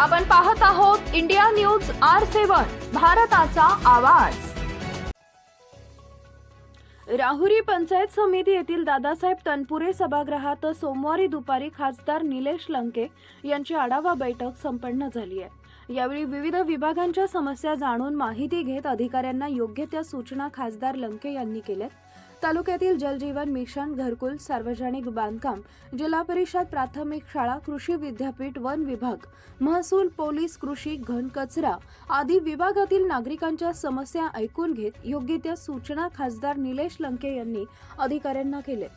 आपण पाहत आहोत इंडिया न्यूज आर सेवन भारताचा आवाज. राहुरी पंचायत समिती येथील दादासाहेब तनपुरे सभागृहात सोमवारी दुपारी खासदार निलेश लंके यांची आढावा बैठक संपन्न झाली आहे. यावेळी विविध विभागांच्या समस्या जाणून माहिती घेत अधिकाऱ्यांना योग्य त्या सूचना खासदार लंके यांनी केल्या. तालुक्यातील जलजीवन मिशन घरकुल सार्वजनिक बांधकाम जिल्हा परिषद प्राथमिक शाळा कृषी विद्यापीठ वन विभाग महसूल पोलीस कृषी घन कचरा आदी विभागातील नागरिकांच्या समस्या ऐकून घेत योग्य त्या सूचना खासदार निलेश लंके यांनी अधिकाऱ्यांना केल्या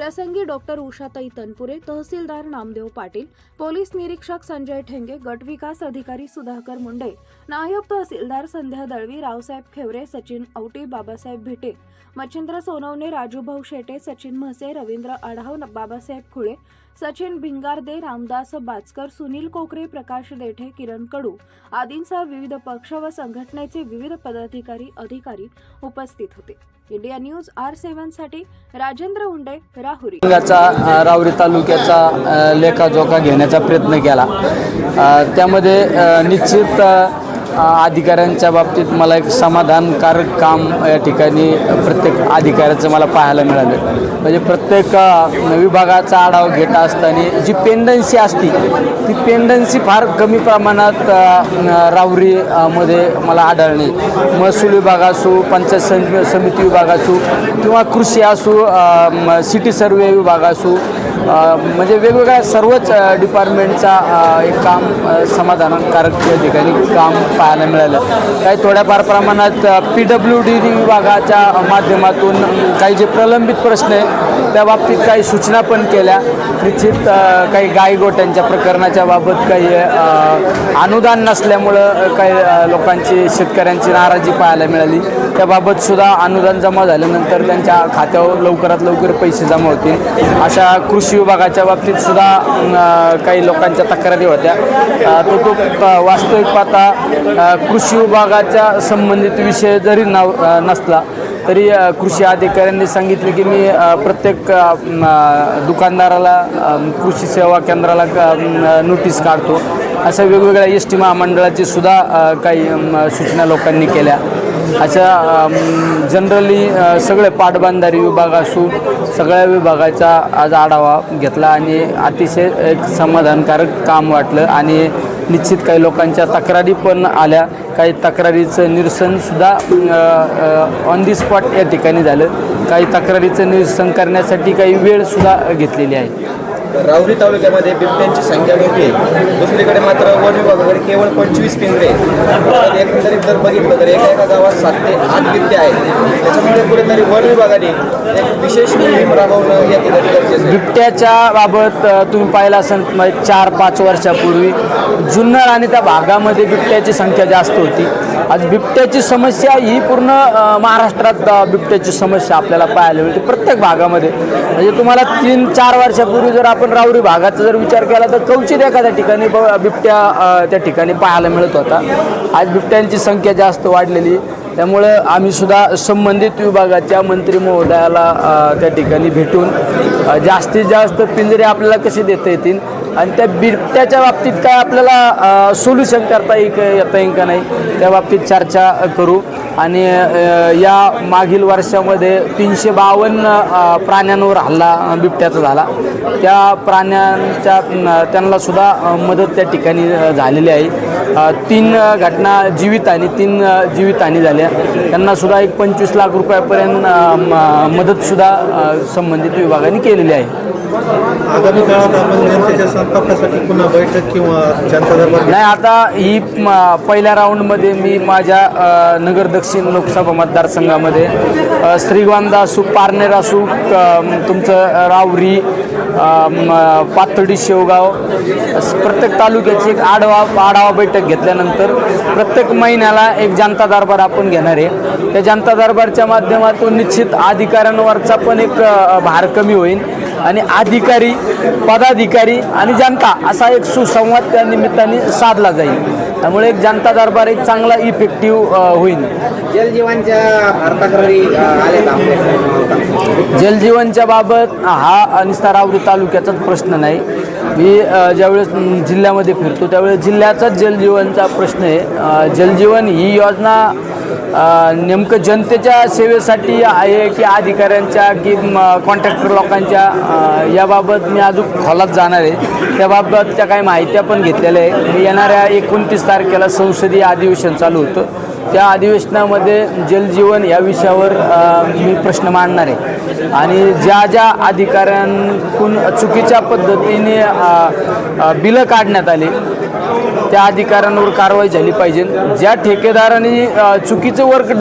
प्रसंगी डॉक्टर उषाताई तनपुरे तहसीलदार नामदेव पाटील पोलीस निरीक्षक संजय ठेंगे गटविकास अधिकारी सुधाकर मुंडे नायब तहसीलदार संध्या दळवी रावसाहेब खेवरे सचिन औटी बाबासाहेब भेटे मच्छिंद्र सोनवणे राजूभाऊ शेटे सचिन म्हसे रवींद्र आढाव बाबासाहेब खुळे सचिन भिंगारदे रामदास बाचकर सुनील कोकरे प्रकाश देठे किरण कडू आदींसह विविध पक्ष व संघटनेचे विविध पदाधिकारी अधिकारी उपस्थित होते. इंडिया न्यूज आर सेव्हनसाठी राजेंद्र उंडे राहुरी. याचा रावरी तालुक्याचा लेखाजोखा घेण्याचा प्रयत्न केला. त्यामध्ये निश्चित अधिकाऱ्यांच्या बाबतीत मला एक समाधानकारक काम या ठिकाणी प्रत्येक अधिकाऱ्याचं मला पाहायला मिळालं. म्हणजे प्रत्येक विभागाचा आढावा घेत असताना जी पेंडन्सी असती ती पेंडन्सी फार कमी प्रमाणात रावरीमध्ये मध्ये मला आढळणे महसूल विभाग असो पंचायत समिती विभाग असो किंवा कृषी असो सिटी सर्वे विभाग असो म्हणजे वेगवेगळ्या सर्वच डिपार्टमेंटचा एक काम समाधानकारक त्या ठिकाणी काम पाहायला मिळालं. काही थोड्याफार प्रमाणात पी डब्ल्यू डी विभागाच्या माध्यमातून काही जे प्रलंबित प्रश्न आहे त्या बाबतीत काही सूचना पण केल्या. निश्चित काही गाई गोट्यांच्या प्रकरणाच्या बाबत काही अनुदान नसल्यामुळं काही लोकांची शेतकऱ्यांची नाराजी पाहायला मिळाली. त्याबाबत सुद्धा अनुदान जमा झाल्यानंतर त्यांच्या खात्यावर लवकरात लवकर पैसे जमा होतील. अशा कृषी कृषी विभागाच्या बाबतीत सुद्धा काही लोकांच्या तक्रारी होत्या. तो तो वास्तविक पाहता कृषी विभागाच्या संबंधित विषय जरी नाव नसला तरी कृषी अधिकाऱ्यांनी सांगितले की मी प्रत्येक दुकानदाराला कृषी सेवा केंद्राला क- नोटीस काढतो. अशा वेगवेगळ्या एस टी महामंडळाची सुद्धा काही सूचना लोकांनी केल्या. अशा जनरली सगळे पाटबंधारी विभाग असू सगळ्या विभागाचा आज आढावा घेतला आणि अतिशय एक समाधानकारक काम वाटलं आणि निश्चित काही लोकांच्या तक्रारी पण आल्या. काही तक्रारीचं निरसनसुद्धा ऑन दी स्पॉट या ठिकाणी झालं. काही तक्रारीचं निरसन करण्यासाठी काही वेळसुद्धा घेतलेली आहे. राहुरी तालुक्यामध्ये बिबट्यांची संख्या मोठी आहे. दुसरीकडे मात्र वन विभागाकडे केवळ पंचवीस पिंजरे आहेत. एकंदरीत जर बघितलं तर एका एका गावात सात ते आठ बिबटे आहेत. त्याच्यामुळे कुठेतरी वन विभागाने एक विशेष मोहीम राबवणं या ठिकाणी गरजेचं बिबट्याच्या बाबत तुम्ही पाहिलं असेल म्हणजे चार पाच वर्षापूर्वी जुन्नर आणि त्या भागामध्ये बिबट्याची संख्या जास्त होती. आज बिबट्याची समस्या ही पूर्ण महाराष्ट्रात बिबट्याची समस्या आपल्याला पाहायला मिळते प्रत्येक भागामध्ये. म्हणजे तुम्हाला तीन चार वर्षापूर्वी जर आपण राहुरी भागाचा जर विचार केला तर कवचित एखाद्या ठिकाणी ब- बिबट्या त्या ठिकाणी पाहायला मिळत होता. आज बिबट्यांची संख्या जास्त वाढलेली. त्यामुळं आम्ही सुद्धा संबंधित विभागाच्या मंत्री महोदयाला त्या ठिकाणी भेटून जास्तीत जास्त पिंजरे आपल्याला कसे देता येतील आणि त्या बिबट्याच्या बाबतीत काय आपल्याला सोल्युशन करता येईल येता येईल का नाही त्या बाबतीत चर्चा करू. आणि या मागील वर्षामध्ये तीनशे बावन्न प्राण्यांवर हल्ला बिबट्याचा झाला. त्या प्राण्यांच्या त्यांनासुद्धा मदत त्या ठिकाणी झालेली आहे. तीन घटना जीवित आणि तीन जीवितहानी झाल्या. त्यांना सुद्धा एक पंचवीस लाख रुपयापर्यंत मदतसुद्धा संबंधित विभागाने केलेली आहे. आगामी काळात आपण जनतेच्या संपर्कासाठी पुन्हा बैठक किंवा जनता दरबार नाही आता ही पहिल्या राऊंडमध्ये मी माझ्या नगर दक्षिण लोकसभा मतदारसंघामध्ये श्रीगोंदा असू पारनेर असू तुमचं रावरी पाथर्डी शेवगाव प्रत्येक तालुक्याची एक आढावा आढावा बैठक घेतल्यानंतर प्रत्येक महिन्याला एक जनता दरबार आपण घेणार आहे. त्या जनता दरबारच्या माध्यमातून निश्चित अधिकाऱ्यांवरचा पण एक भार कमी होईल. आणि अधिकारी पदाधिकारी आणि जनता असा एक सुसंवाद त्या निमित्ताने साधला जाईल. त्यामुळे एक जनता दरबार एक चांगला इफेक्टिव्ह होईल. जलजीवनच्या तक्रारी आल्या जलजीवनच्या बाबत हा निस्तार तालुक्याचाच प्रश्न नाही. मी ज्यावेळेस जिल्ह्यामध्ये फिरतो त्यावेळेस जिल्ह्याचाच जलजीवनचा प्रश्न आहे. जलजीवन ही योजना नेमकं जनतेच्या सेवेसाठी आहे की अधिकाऱ्यांच्या की कॉन्ट्रॅक्टर लोकांच्या? याबाबत मी अजून खोलात जाणार आहे. त्याबाबत त्या काही माहित्या पण घेतलेल्या आहे मी येणाऱ्या एकोणतीस तारखेला संसदीय अधिवेशन चालू होतं. त्या अधिवेशनामध्ये जलजीवन या विषयावर मी प्रश्न मांडणार आहे. आणि ज्या ज्या अधिकाऱ्यांकडून चुकीच्या पद्धतीने बिलं काढण्यात आली त्या अधिकाऱ्यांवर कारवाई झाली पाहिजे. ज्या ठेकेदारांनी चुकीचं वर्क